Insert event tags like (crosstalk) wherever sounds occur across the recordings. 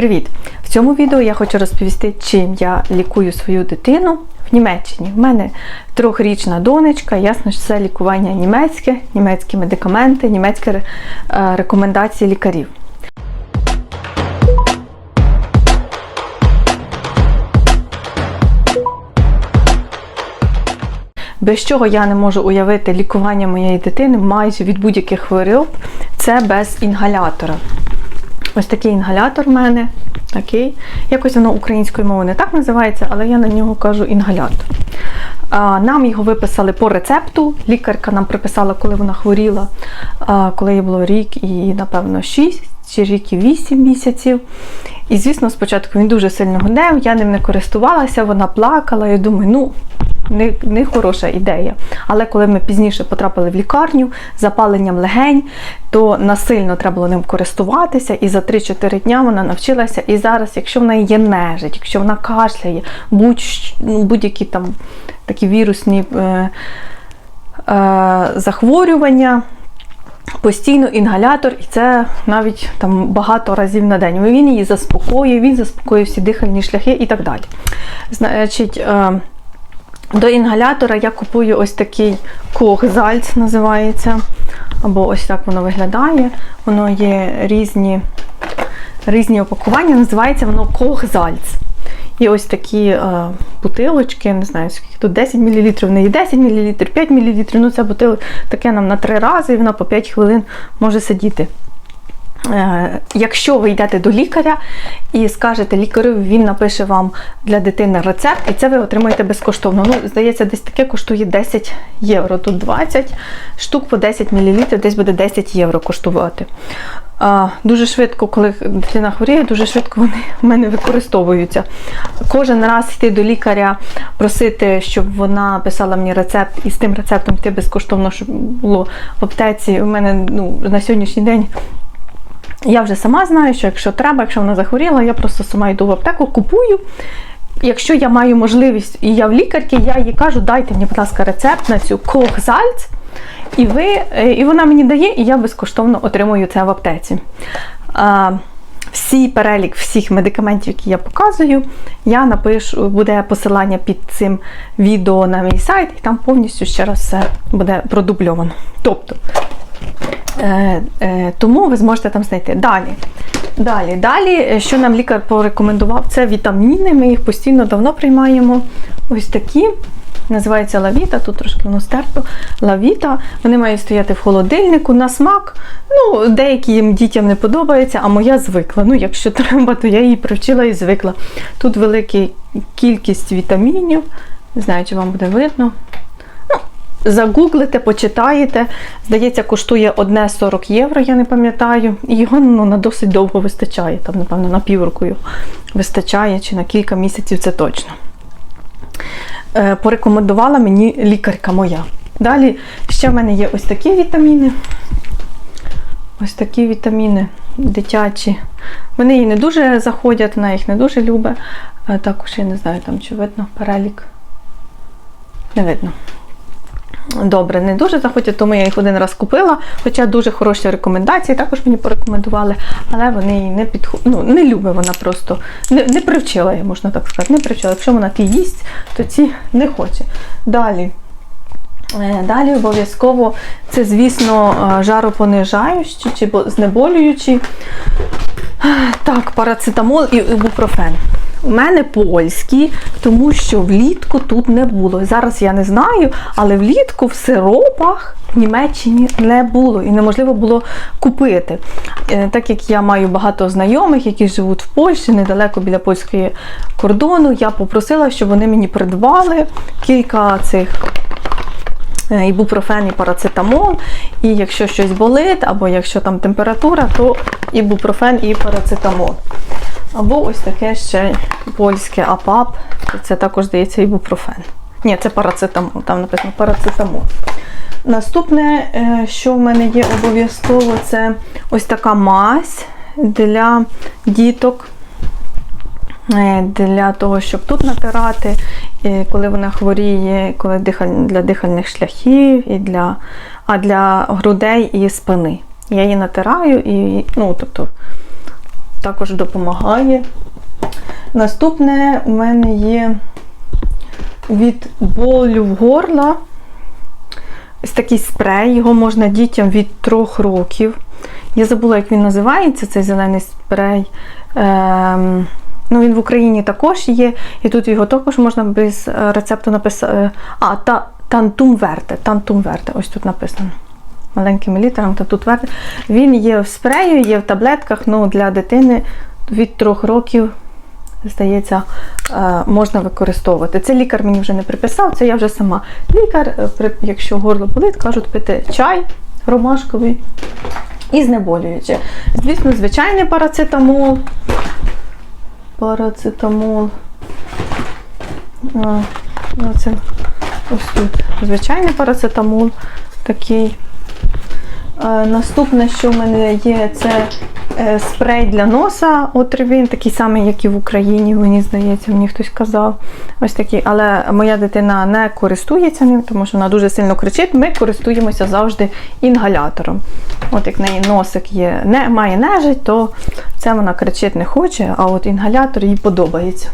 Привіт! В цьому відео я хочу розповісти, чим я лікую свою дитину в Німеччині. В мене трьохрічна донечка, ясно, що це лікування німецьке, німецькі медикаменти, німецькі е, рекомендації лікарів. Без чого я не можу уявити лікування моєї дитини майже від будь-яких хвороб, це без інгалятора. Ось такий інгалятор в мене. Такий. Якось воно українською мовою не так називається, але я на нього кажу інгалятор. Нам його виписали по рецепту. Лікарка нам приписала, коли вона хворіла, коли їй було рік і, напевно, 6 чи рік і 8 місяців. І, звісно, спочатку він дуже сильно гудев, я ним не користувалася, вона плакала. Я думаю, ну, не, не хороша ідея. Але коли ми пізніше потрапили в лікарню з запаленням легень, то насильно треба було ним користуватися. І за 3-4 дня вона навчилася. І зараз, якщо в неї є нежить, якщо вона кашляє, ну, будь-які там такі вірусні е, е, захворювання. Постійно інгалятор, і це навіть там багато разів на день. Він її заспокоює, він заспокоює всі дихальні шляхи і так далі. Значить, е, до інгалятора я купую ось такий кохзальц, називається. Або ось так воно виглядає. Воно є різні різні опакування, називається воно кохзальц. І ось такі е, бутилочки, не знаю, скільки тут 10 мл, в неї 10 мл, 5 мл. Ну, ця бутилка таке нам на 3 рази, і вона по 5 хвилин може сидіти. Е, Якщо ви йдете до лікаря і скажете лікарю, він напише вам для дитини рецепт, і це ви отримаєте безкоштовно. Ну, здається, десь таке коштує 10 євро. Тут 20 штук по 10 мл, десь буде 10 євро коштувати. Дуже швидко, коли дитина хворіє, дуже швидко вони в мене використовуються. Кожен раз йти до лікаря, просити, щоб вона писала мені рецепт, і з тим рецептом йти безкоштовно, щоб було в аптеці. У мене ну, на сьогоднішній день. Я вже сама знаю, що якщо треба, якщо вона захворіла, я просто сама йду в аптеку, купую. Якщо я маю можливість і я в лікарці, я їй кажу, дайте мені, будь ласка, рецепт на цю кохзальц, і ви, і вона мені дає, і я безкоштовно отримую це в аптеці. А, всі перелік всіх медикаментів, які я показую, я напишу, буде посилання під цим відео на мій сайт, і там повністю ще раз все буде продубльовано. Тобто, Е, е, тому ви зможете там знайти. Далі, далі, далі, що нам лікар порекомендував, це вітаміни. Ми їх постійно давно приймаємо. Ось такі. Називається лавіта, тут трошки воно стерто. Лавіта. Вони мають стояти в холодильнику на смак. Ну, Деяким дітям не подобається, а моя звикла. Ну, Якщо треба, то я її привчила і звикла. Тут велика кількість вітамінів. Не знаю, чи вам буде видно. Загуглите, почитаєте. Здається, коштує одне 40 євро, я не пам'ятаю. І його ну, на досить довго вистачає. Там, напевно, на півроку вистачає, чи на кілька місяців це точно. Е, порекомендувала мені лікарка моя. Далі ще в мене є ось такі вітаміни. Ось такі вітаміни дитячі. Вони її не дуже заходять, вона їх не дуже любить. Е, також я не знаю, там чи видно перелік. Не видно. Добре, не дуже заходять, тому я їх один раз купила, хоча дуже хороші рекомендації, також мені порекомендували, але вони її не підход... ну, не любить вона просто, не не привчила, я можна так сказати, не привчила. Якщо вона ті їсть, то ці не хоче. Далі. Е, далі обов'язково це, звісно, е, жаропонижаючі чи знеболюючі. Так, парацетамол і ібупрофен. У мене польські, тому що влітку тут не було. Зараз я не знаю, але влітку в сиропах в Німеччині не було і неможливо було купити. Е, так як я маю багато знайомих, які живуть в Польщі, недалеко біля польського кордону, я попросила, щоб вони мені придбали кілька цих. Е, ібупрофен і парацетамол, і якщо щось болить, або якщо там температура, то ібупрофен і парацетамол. Або ось таке ще польське АПАП. Це також здається ібупрофен. Ні, це парацетамол, там написано парацетамол. Наступне, е, що в мене є обов'язково, це ось така мазь для діток. Е, для того, щоб тут натирати, коли вона хворіє, коли для дихальних шляхів, і для, а для грудей і спини. Я її натираю і, ну, тобто, також допомагає. Наступне у мене є від болю в горла. Ось такий спрей, його можна дітям від 3 років. Я забула, як він називається, цей зелений спрей. Ем, ну, він в Україні також є, і тут його також можна без рецепту написати. А, та, тантум верте. Тантум верте, ось тут написано. Маленькими літерами, та тут верте. Він є в спрею, є в таблетках, ну для дитини від 3 років, здається, е, можна використовувати. Це лікар мені вже не приписав, це я вже сама. Лікар, е, якщо горло болить, кажуть пити чай ромашковий і знеболюючи. Звісно, звичайний парацетамол. Парацетамол. А, ну, ось тут. Звичайний парацетамол такий. Е, Наступне, що в мене є, це е, спрей для носа. От він такий самий, як і в Україні, мені здається, мені хтось казав. Ось такий. Але моя дитина не користується ним, тому що вона дуже сильно кричить. Ми користуємося завжди інгалятором. От як в неї носик є, не, має нежить, то це вона кричить не хоче, а от інгалятор їй подобається.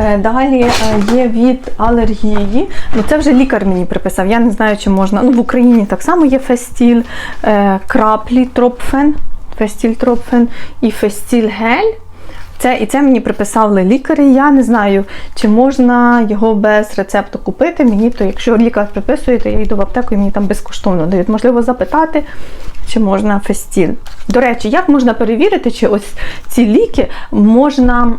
Е, Далі е, є від алергії. Ну, це вже лікар мені приписав. Я не знаю, чи можна. Ну, в Україні так само є фестіль, е, краплі тропфен, фестіль тропфен і фестіль гель. Це, і це мені приписали лікарі. Я не знаю, чи можна його без рецепту купити. Мені то, якщо лікар приписує, то я йду в аптеку і мені там безкоштовно дають. Можливо, запитати, чи можна фестіль. До речі, як можна перевірити, чи ось ці ліки можна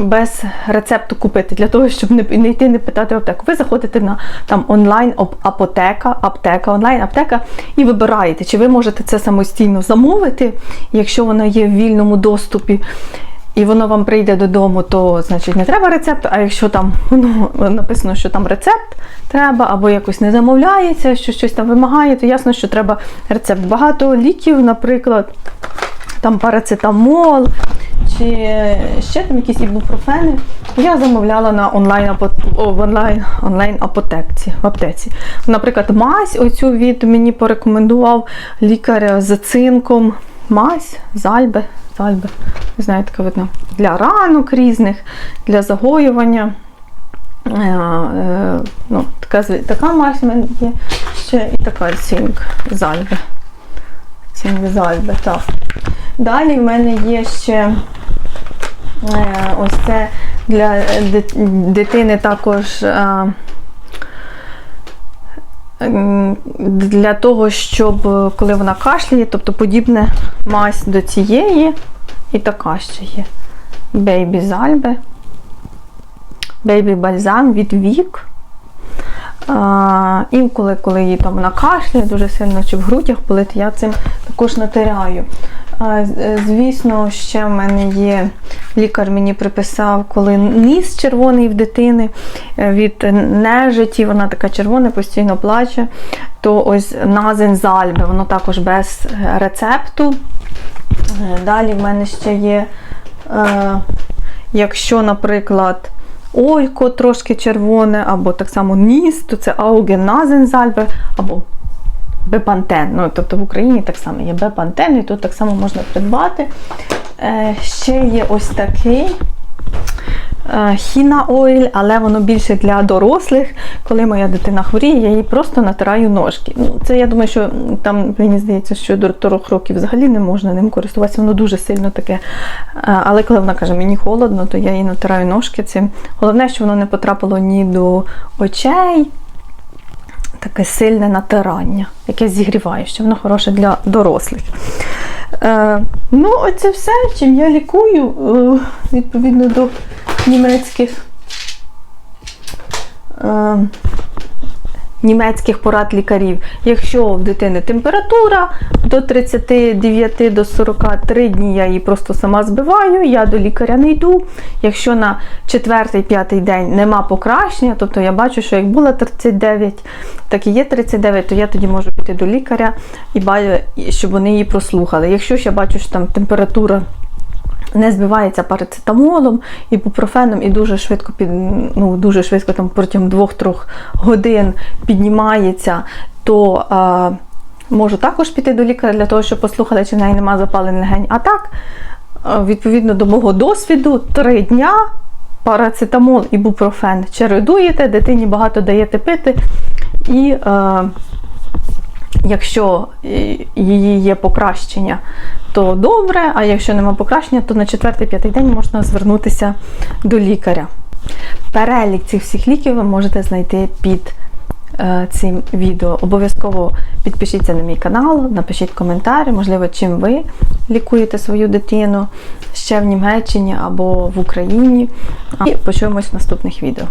без рецепту купити, для того, щоб не, йти не питати в аптеку. Ви заходите на там онлайн апотека, аптека, онлайн аптека і вибираєте, чи ви можете це самостійно замовити, якщо воно є в вільному доступі. І воно вам прийде додому, то значить не треба рецепту. А якщо там (laughs) ну, написано, що там рецепт треба, або якось не замовляється, що щось там вимагає, то ясно, що треба рецепт. Багато ліків, наприклад, там парацетамол чи ще там якісь ібупрофени. Я замовляла на онлайн в онлайн, онлайн апотеці, в аптеці. Наприклад, мазь оцю від мені порекомендував лікар з цинком. Мазь, зальбе, зальбе, не знаю, така видно, для ранок різних, для загоювання. Е, е, ну, така, така мазь мене є, ще і така цинк, зальбе. Цинк зальбе, так. Далі в мене є ще е, ось це для дитини також. Е, для того, щоб е, коли вона кашляє, тобто подібне мазь до цієї, і така ще є. Бейбі зальби, бейбі бальзам від вік. А, інколи, коли їй там вона кашляє дуже сильно чи в грудях болить, я цим також натиряю. А, е, звісно, ще в мене є лікар мені приписав, коли ніс червоний в дитини е, від нежиті, вона така червона, постійно плаче, то ось назин зальби, воно також без рецепту. Е, Далі в мене ще є, е, якщо, наприклад, ойко трошки червоне, або так само ніс, то це аугеназензальбе, або бепантен. Ну, тобто в Україні так само є бепантен, і тут так само можна придбати. Е, ще є ось такий. Е, Хіна ойль, але воно більше для дорослих. Коли моя дитина хворіє, я їй просто натираю ножки. Ну, це я думаю, що там мені здається, що до 3 років взагалі не можна ним користуватися, воно дуже сильно таке. Е, Але коли вона каже, мені холодно, то я їй натираю ножки цим. Головне, що воно не потрапило ні до очей. Таке сильне натирання, яке зігріває, що воно хороше для дорослих. Е, ну, оце все, чим я лікую, е, відповідно до німецьких. Е, Німецьких порад лікарів. Якщо в дитини температура до 39 до 43 дні, я її просто сама збиваю, я до лікаря не йду. Якщо на 4-5 день нема покращення, тобто я бачу, що як було 39, так і є 39, то я тоді можу піти до лікаря і щоб вони її прослухали. Якщо ж я бачу, що там температура не збивається парацетамолом, ібупрофеном і дуже швидко під ну дуже швидко там протягом 2-3 годин піднімається, то а, можу також піти до лікаря для того, щоб послухати, чи в неї немає запалень легень. А так, відповідно до мого досвіду, три дня парацетамол і бупрофен чередуєте, дитині багато даєте пити, і е, якщо е, її є покращення, то добре, а якщо нема покращення, то на четвертий-п'ятий день можна звернутися до лікаря. Перелік цих всіх ліків ви можете знайти під е, цим відео. Обов'язково підпишіться на мій канал, напишіть коментарі, можливо, чим ви лікуєте свою дитину ще в Німеччині або в Україні. І почуємось в наступних відео.